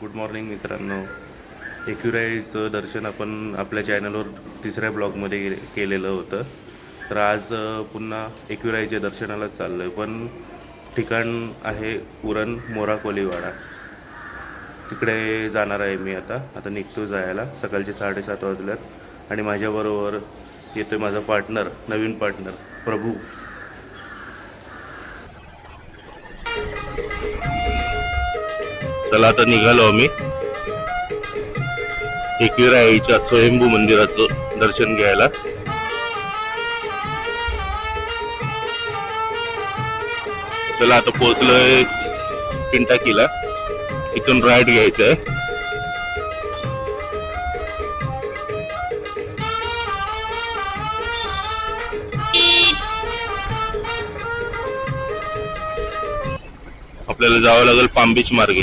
Good morning मित्रांनो. एकविराईचं दर्शन आपण आपल्या चॅनलवर तिसऱ्या ब्लॉगमध्ये गे केलेलं होतं. तर आज पुन्हा एकविराईच्या दर्शनाला चाललं आहे पण ठिकाण आहे उरण मोरा कोलीवाडा तिकडे जाणार आहे मी आता. आता निघतो जायला. सकाळचे साडेसात वाजल्यात. आणि माझ्याबरोबर येतोय माझा पार्टनर नवीन पार्टनर प्रभू. चला आता निघालो आम्ही. एकविरा आईच्या स्वयंभू मंदिराचं दर्शन घ्यायला. चला आता पोहोचलोय पिंटाकीला. इथून राईट घ्यायचं आहे आपल्याला जावं लागेल पाम बीच मार्गे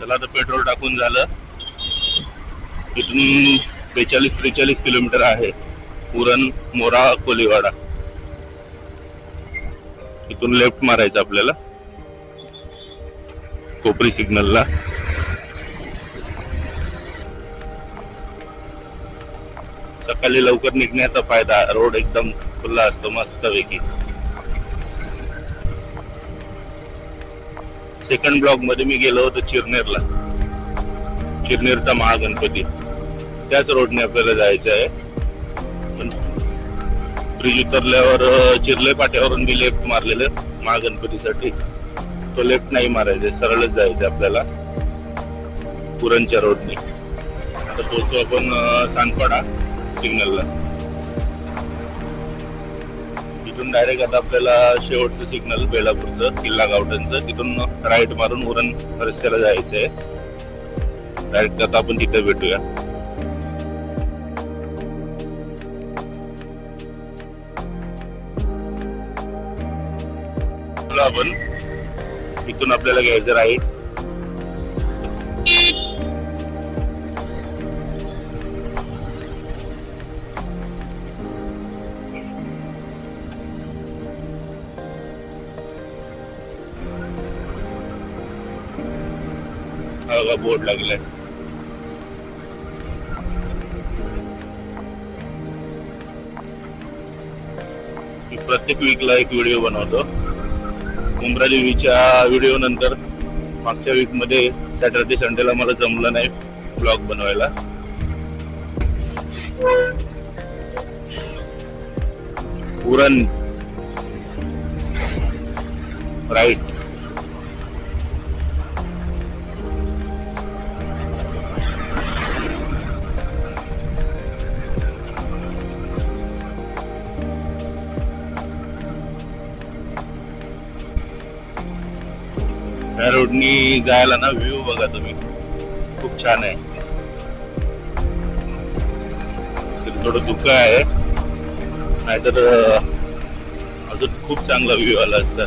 चला आता पेट्रोल टाकून झालं. इथून बेचाळीस त्रेचाळीस किलोमीटर आहे. उरण मोरा कोलीवाडा. इथून लेफ्ट मारायचं आपल्याला. कोपरी सिग्नलला. सकाळी लवकर निघण्याचा फायदा रोड एकदम खुला असतो मस्त पैकी सेकंड ब्लॉकमध्ये मी गेलो होतो चिरनेरला. किरनेरचा महागणपती. त्याच रोडने आपल्याला जायचं आहे. पण ब्रिज उतरल्यावर चिरले पाट्यावरून मी लेफ्ट मारलेलं महागणपतीसाठी. तो लेफ्ट नाही मारायचा सरळच जायचं आपल्याला. पुरणच्या रोडने आता पोचू आपण अं, सानपाडा सिग्नलला तिथून डायरेक्ट आता आपल्याला शेवटचं सिग्नल बेलापूरचं किल्ला गावठणचं. तिथून राईट मारून उरण रस्त्याला जायचं आहे डायरेक्ट आता आपण तिथे भेटूया. आपण. इथून आपल्याला घ्यायचं आहे बोर्ड लागलाय. प्रत्येक वीकला एक व्हिडिओ बनवतो. उमरा देवीच्या व्हिडिओ नंतर मागच्या वीकमध्ये सॅटर्डे संडेला मला जमलं नाही ब्लॉग बनवायला. पुरण. राईट रोडनी जायला ना व्ह्यू बघा तुम्ही. खूप छान आहे. थोडं दुःख आहे. नाहीतर अजून खूप चांगला व्ह्यू आला असता.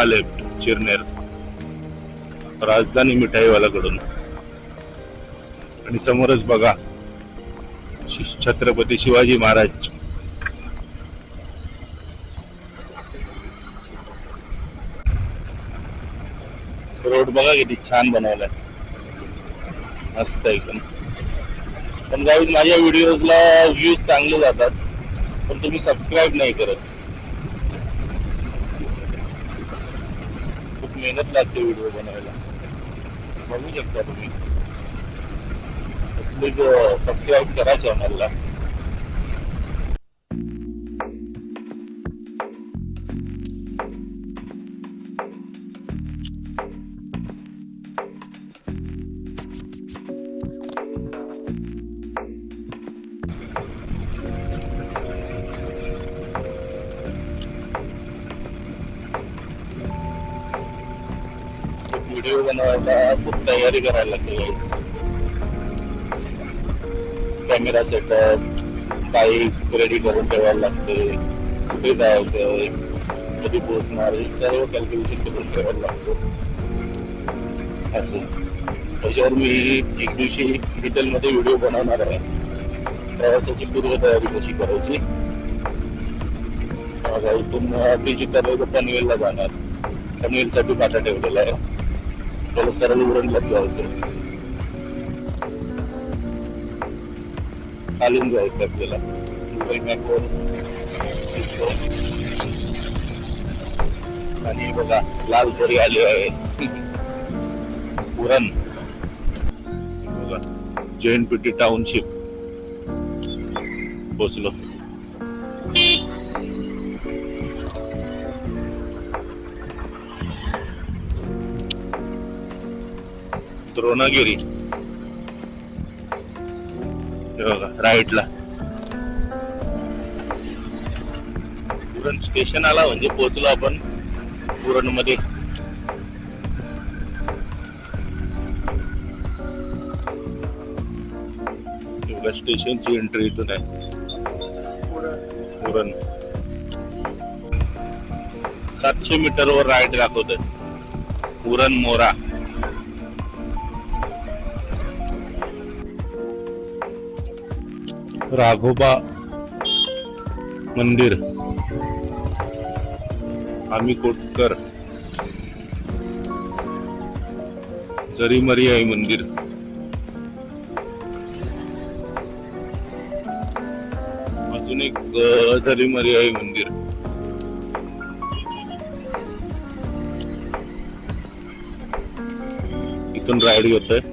आले चिरनेर. राजधानी मिठाईवाल्याकडून आणि समोरच बघा. छत्रपती शिवाजी महाराज. रोड बघा किती छान बनवलाय. मस्त एकदम. पण गाईज माझ्या व्हिडिओजला व्ह्यूज चांगले जातात पण तुम्ही सबस्क्राईब नाही करत. खूप मेहनत लागते व्हिडिओ बनवायला. बघू शकता तुम्ही. प्लीज सबस्क्राईब करा चॅनलला व्हिडिओ बनवायला खूप तयारी करायला लागते कॅमेरा सेटअप बाईक रेडी करून ठेवायला लागते. कुठे जायचं कधी पोहोचणार हे सर्व कॅल्क्युलेशन करून ठेवायला लागतो. असं. त्याच्यावर मी एक दिवशी डिटेलमध्ये व्हिडिओ बनवणार आहे. प्रवासाची पूर्वतयारी कशी करायची? इथून डिजिटल पनवेलला जाणार. पनवेलसाठी पाठा ठेवलेला आहे. त्याला सरळ उरणलाच जायचं खालून जायचं आपल्याला. आणि बघा लाल घरी आली आहे. उरण बघा टी टाउनशिप पोचलो द्रोणागिरी. राईटला. पुरण स्टेशन आला म्हणजे पोहोचलो आपण पुरणमध्ये स्टेशनची एंट्री इथून आहे. पुरण. सातशे मीटर वर राईट दाखवत पुरण मोरा. राघोबा मंदिर. आम्ही कोटकर. जरीमरी आई मंदिर. अजून एक अं, जरीमरी आई मंदिर. इथून राईड आहे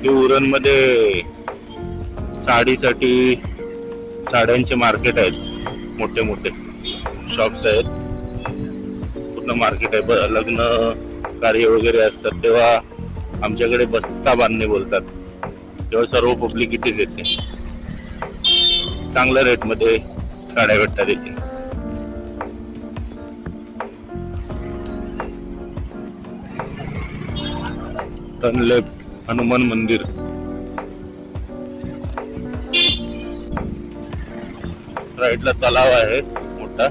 इथे उरणमध्ये साडीसाठी साड्यांचे मार्केट आहेत. मोठे मोठे. शॉप्स आहेत. पूर्ण मार्केट आहे. लग्न कार्य वगैरे असतात तेव्हा आमच्याकडे बस्ता बांधणे बोलतात. तेव्हा सर्व पब्लिक इथेच येते. चांगल्या रेटमध्ये साड्या भेटतात इथे. टनलेप हनुमान मंदिर. राईटला तलाव आहे मोठा.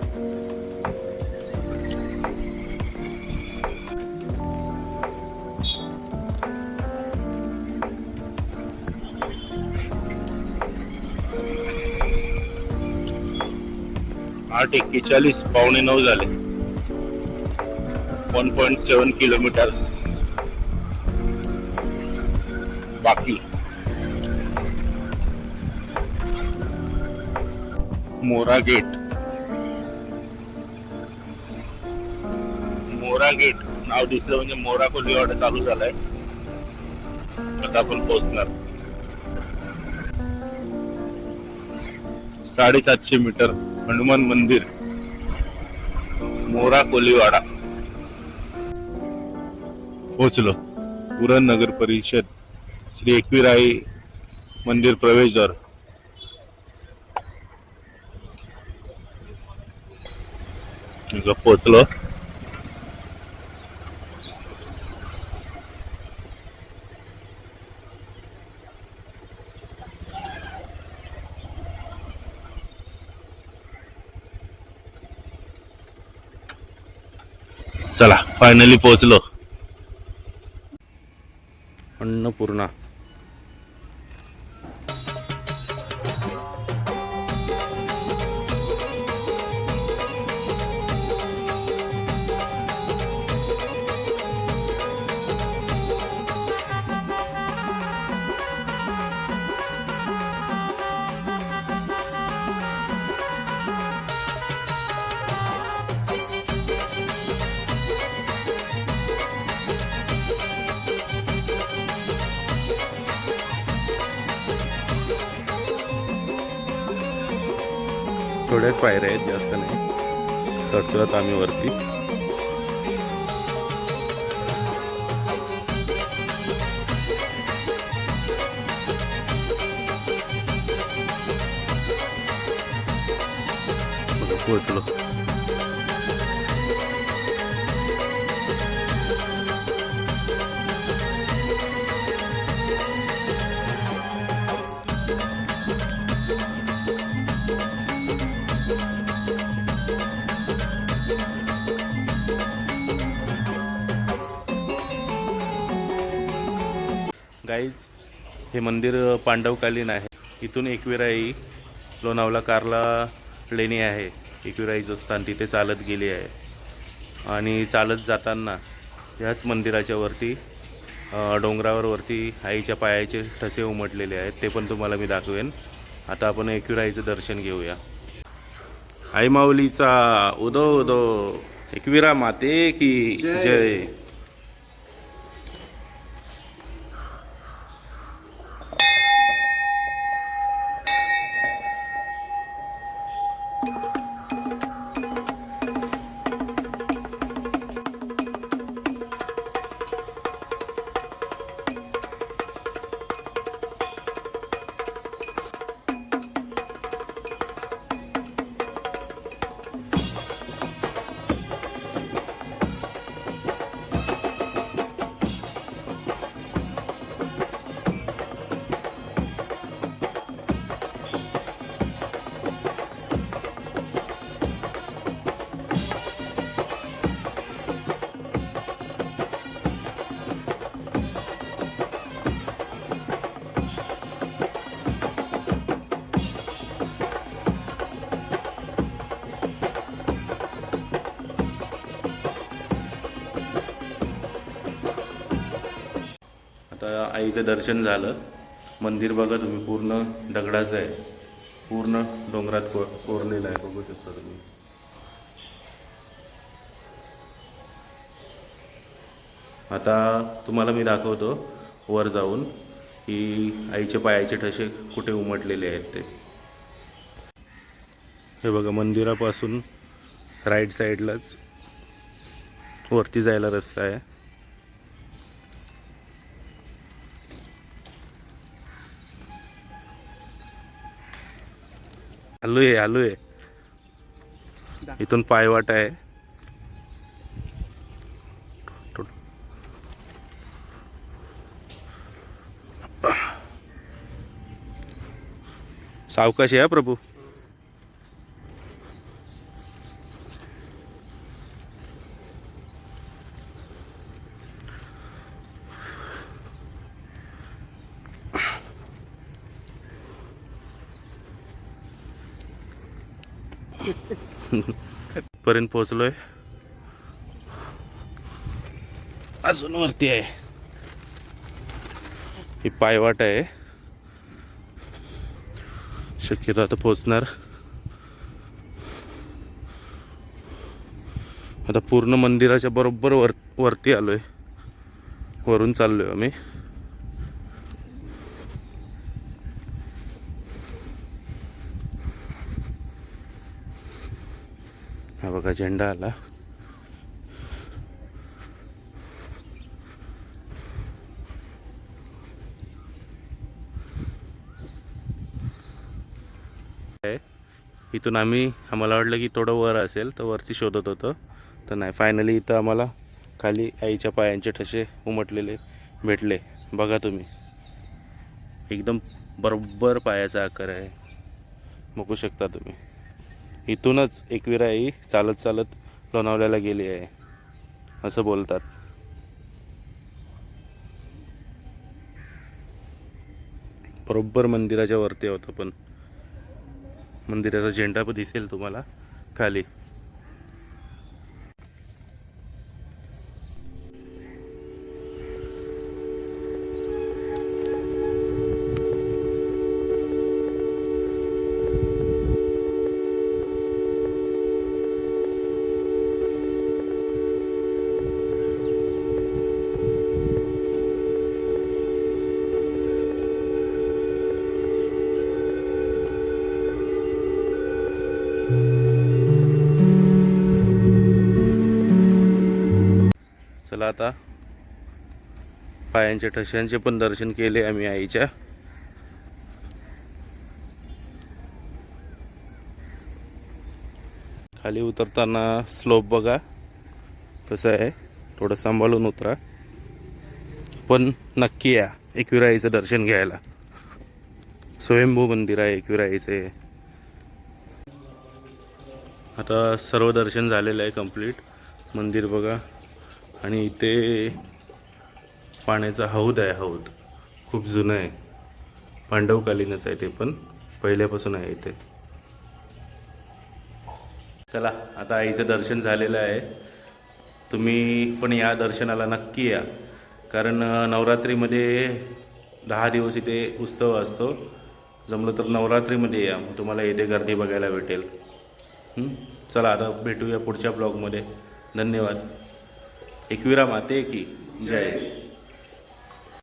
आठ एक्केचाळीस पावणे नऊ झाले. वन पॉईंट सेवन किलोमीटर्स बाकी. मोरा गेट. मोरा गेट. नाव दिसलं म्हणजे मोरा कोलीवाडा चालू झालाय. आता आपण पोहोचणार. साडेसातशे मीटर हनुमान मंदिर. मोरा कोलीवाडा. पोहोचलो. पुरण नगर परिषद. श्री एकविराई मंदिर प्रवेशद्वार पोचलो पोहोचलो. चला फायनली पोहोचलो. अन्नपूर्णा. थोड्याच पायऱ्या आहेत जास्त नाही. चढतोय आम्ही वरती. बघा, गाईज हे मंदिर पांडवकालीन आहे. इथून एकविराई लोणावला कारला लेणी आहे. एकविराईचं स्थान तिथे चालत गेली आहे. आणि चालत जाताना ह्याच मंदिराच्या वरती डोंगरावर वरती आईच्या पायाचे ठसे उमटलेले आहेत. ते पण तुम्हाला मी दाखवेन. आता आपण एकविराईचं दर्शन घेऊया. आई माऊलीचा उदो उदो. एकविरा माते की जय. आईचं दर्शन झालं. मंदिर बघा तुम्ही पूर्ण दगडाचं आहे. पूर्ण डोंगरात को कोरलेलं आहे बघू शकता तुम्ही. आता तुम्हाला मी दाखवतो वर जाऊन की आईच्या पायाचे ठसे कुठे उमटलेले आहेत ते. हे बघा मंदिरापासून राईट साईडलाच वरती जायला रस्ता आहे. आलू आहे आलू आहे इथून पायवाट आहे. सावकाश आहे हा प्रभू. पर्यंत पोहोचलोय. अजून वरती आहे. ही पायवाट आहे. शक्यतो आता पोचणार आता पूर्ण मंदिराच्या बरोबर वर वरती आलोय. वरून चाललोय आम्ही. हा बघा झेंडा आला. आहे. इथून आम्ही आम्हाला वाटलं की थोडं वर असेल तर वरती शोधत होतो. तर नाही फायनली इथं आम्हाला खाली आईच्या पायांचे ठसे उमटलेले भेटले. बघा तुम्ही. एकदम बरोबर पायाचा आकार आहे. बघू शकता तुम्ही. इथूनच एकविराई आई चालत चालत लोणावल्याला गेली आहे. असं बोलतात. बरोबर मंदिराच्या वरती होतं पण मंदिराचा झेंडा पण दिसेल तुम्हाला. खाली. आता. पायांच्या ठशांचे पण दर्शन केले आम्ही आईच्या. खाली उतरताना स्लोप बघा. कसं आहे? थोडं सांभाळून उतरा. पण नक्की या एकविराईचं दर्शन घ्यायला. स्वयंभू मंदिर आहे एकविराईचं. हे आता सर्व दर्शन झालेलं आहे कंप्लीट मंदिर बघा. आणि इथे पाण्याचा हौद आहे हौद. खूप जुनं आहे. पांडवकालीनच आहे ते पण. पहिल्यापासून आहे इथे चला आता आईचं दर्शन झालेलं आहे. तुम्ही पण या दर्शनाला नक्की या. कारण नवरात्रीमध्ये दहा दिवस इथे उत्सव असतो. जमलं तर नवरात्रीमध्ये या. तुम्हाला इथे गर्दी बघायला भेटेल. चला आता भेटूया पुढच्या ब्लॉगमध्ये. धन्यवाद. एकविरा माते की जय.